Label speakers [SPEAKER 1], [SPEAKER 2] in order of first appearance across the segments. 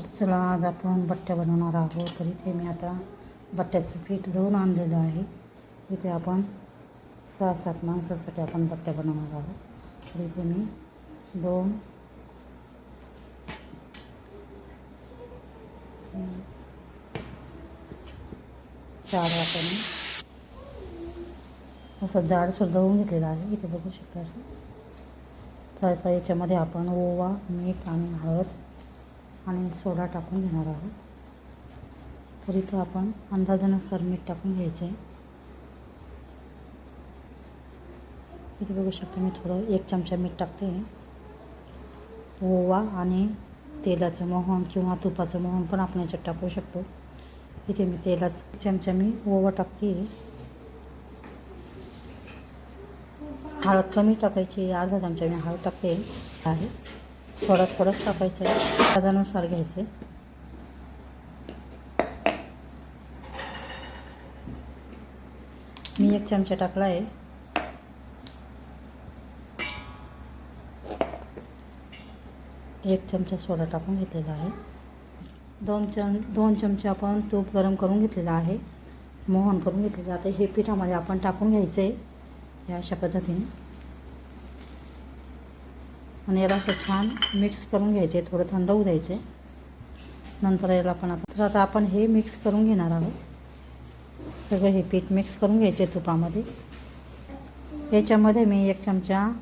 [SPEAKER 1] तर चला आज आपण बट्ट्या बनवणार आहोत. तर इथे मी आता बट्ट्याचं पीठ धुवून आणलेलं आहे. इथे आपण सहा सात माणसासाठी आपण बट्ट्या बनवणार आहोत. तर इथे मी दोन चार चार मी असं जाडसर दळून घेतलेलं आहे. इथे बघू शकता असं. तर आता याच्यामध्ये आपण ओवा मीठ आणि हळद आणि सोडा टाकून घेणार आहोत. तर इथं आपण अंदाजानुसार मीठ टाकून घ्यायचं आहे इथे बघू शकता मी थोडं एक चमचा मीठ टाकते. ओवा आणि तेलाचं मोहन किंवा तुपाचं मोहन पण आपण याच्यात टाकू शकतो. इथे मी तेलाचं चमचा मी ओवा टाकते. हळद कमी टाकायची अर्धा चमचा मी हळद टाकते. आहे. थोडं थोडंच टाकायचं आहे. अंदाजानुसार घ्यायचे. मी एक चमचा टाकला आहे. एक चमचा सोडा टाकून घेतलेला आहे. दोन चम दोन चमचे आपण तूप गरम करून घेतलेलं आहे. मोहन करून घेतलेलं आता हे पिठामध्ये आपण टाकून घ्यायचं आहे या अशा पद्धतीने. आणि याला असं छान मिक्स करून घ्यायचे. थोडं थंड होऊ द्यायचे. नंतर याला पण आता तर आता आपण हे मिक्स करून घेणार आहोत. सगळं हे पीठ मिक्स करून घ्यायचे तुपामध्ये. याच्यामध्ये मी एक चमचा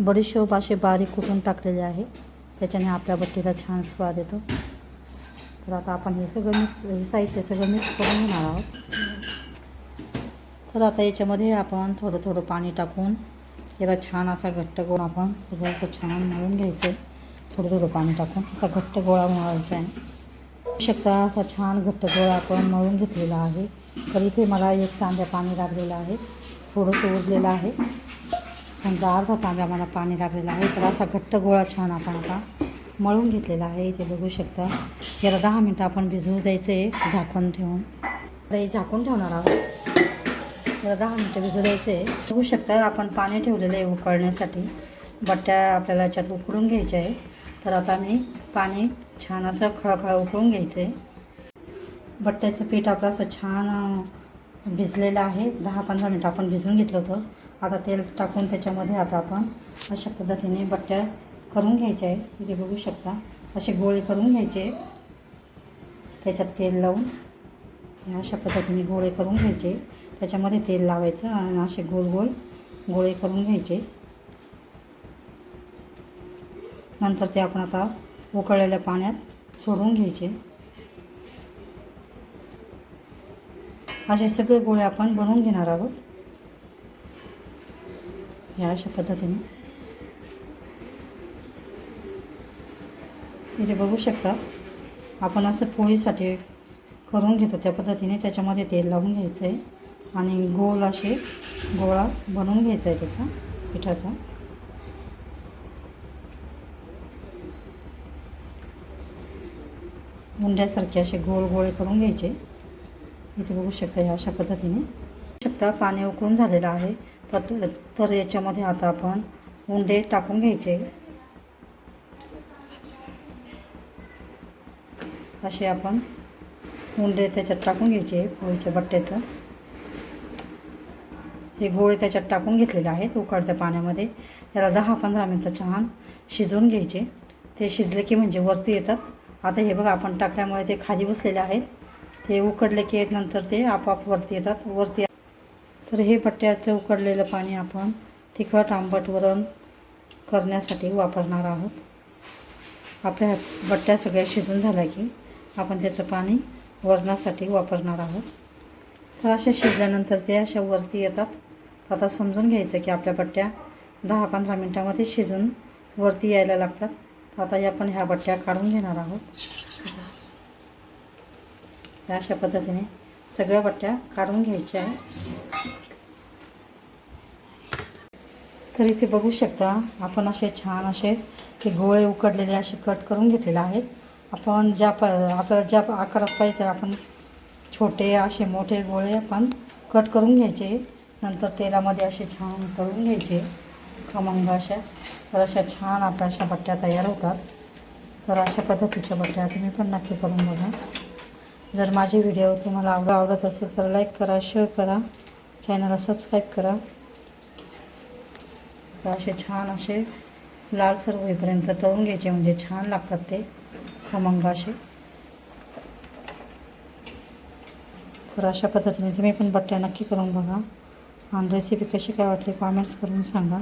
[SPEAKER 1] बडीशोप असे बारीक कुटून टाकलेले आहे. त्याच्याने आपल्या बट्टीला छान स्वाद येतो. तर आता आपण हे सगळं मिक्स हे साहित्य सगळं मिक्स करून घेणार आहोत. तर आता याच्यामध्ये आपण थोडं थोडं पाणी टाकून याला छान असा घट्ट गोळा आपण सगळं असं छान मळून घ्यायचं. आहे थोडं थोडं पाणी टाकून असा घट्ट गोळा मळायचा आहे. शकता असा छान घट्ट गोळा आपण मळून घेतलेला आहे. तर इथे मला एक तांब्या पाणी लागलेलं आहे. थोडंसं उरलेलं आहे. समजा अर्धा तांब्या मला पाणी लागलेलं आहे. तर असा घट्ट गोळा छान आपण आता मळून घेतलेला आहे. इथे बघू शकता. याला दहा मिनटं आपण भिजवू द्यायचं आहे झाकून ठेवून झाकून ठेवणार आहोत. दहा मिनटं भिजू द्यायचं आहे बघू शकता आपण पाणी ठेवलेलं आहे उकळण्यासाठी. बट्ट्या आपल्याला याच्यात उकळून घ्यायच्या आहे. तर आता मी पाणी छान असं खळखळ उकळून घ्यायचं. आहे बट्ट्याचं पीठ आपलं असं छान भिजलेलं आहे. दहा पंधरा मिनटं आपण भिजून घेतलं होतं. आता तेल टाकून त्याच्यामध्ये आता आपण अशा पद्धतीने बट्ट्या करून घ्यायच्या आहे इथे बघू शकता. असे गोळे करून घ्यायचे त्याच्यात तेल लावून अशा पद्धतीने गोळे करून घ्यायचे त्याच्यामध्ये तेल लावायचं आणि असे गोल गोल गोळे करून घ्यायचे. नंतर ते आपण आता उकळलेल्या पाण्यात सोडून घ्यायचे. असे सगळे गोळे आपण बनवून घेणार आहोत. या अशा पद्धतीने. इथे बघू शकता आपण असं पोळीसाठी करून घेतो. त्या पद्धतीने त्याच्यामध्ये तेल लावून घ्यायचं आहे आणि गोल असे गोळा बनवून घ्यायचा आहे त्याचा पिठाचा. मुंड्यासारखे असे गोल गोळे करून घ्यायचे. इथे बघू शकता ह्या अशा पद्धतीने. शकता पाणी उकळून झालेलं आहे. तर तर याच्यामध्ये आता आपण उंडे टाकून घ्यायचे. असे आपण उंडे त्याच्यात टाकून घ्यायचे पोळीच्या बट्ट्याचं. हे गोळे त्याच्यात टाकून घेतलेले आहेत उकळत्या पाण्यामध्ये. त्याला दहा पंधरा मिनटं छान शिजवून घ्यायचे. ते शिजले की म्हणजे वरती येतात. आता हे बघा आपण टाकल्यामुळे ते खाली बसलेले आहेत. ते उकडले की नंतर ते आपोआप वरती येतात. वरती तर हे पट्ट्याचं उकडलेलं पाणी आपण तिखट आंबट वरण करण्यासाठी वापरणार आहोत. आपल्या बट्ट्या सगळ्या शिजून झाल्या की आपण त्याचं पाणी वरणासाठी वापरणार आहोत. तर अशा शिजल्यानंतर ते अशा वरती येतात. आता समजून घ्यायचं की आपल्या बट्ट्या दहा पंधरा मिनटामध्ये शिजून वरती यायला लागतात. आता या आपण ह्या बट्ट्या काढून घेणार आहोत. अशा पद्धतीने सगळ्या बट्ट्या काढून घ्यायच्या आहे तर इथे बघू शकता आपण असे छान असे ते गोळे उकडलेले असे कट करून घेतलेले आहेत. आपण ज्या प आपल्याला ज्या आकारात पाहिजे आपण छोटे असे मोठे गोळे आपण कट करून घ्यायचे. नंतर तेलामध्ये असे छान तळून घ्यायचे. खमंग अशा तर अशा छान आपल्या अशा बट्ट्या तयार होतात. तर अशा पद्धतीच्या बट्ट्या तुम्ही पण नक्की करून बघा. जर माझे व्हिडिओ तुम्हाला आवड आवडत असेल तर लाईक करा शेअर करा चॅनलला सबस्क्राईब करा. तर असे छान असे लालसर होईपर्यंत तळून घ्यायचे म्हणजे छान लागतात ते खमंग असे. तर अशा पद्धतीने तुम्ही पण बट्ट्या नक्की करून बघा. आणि रेसिपी कशी काय वाटली कॉमेंट्स करून सांगा.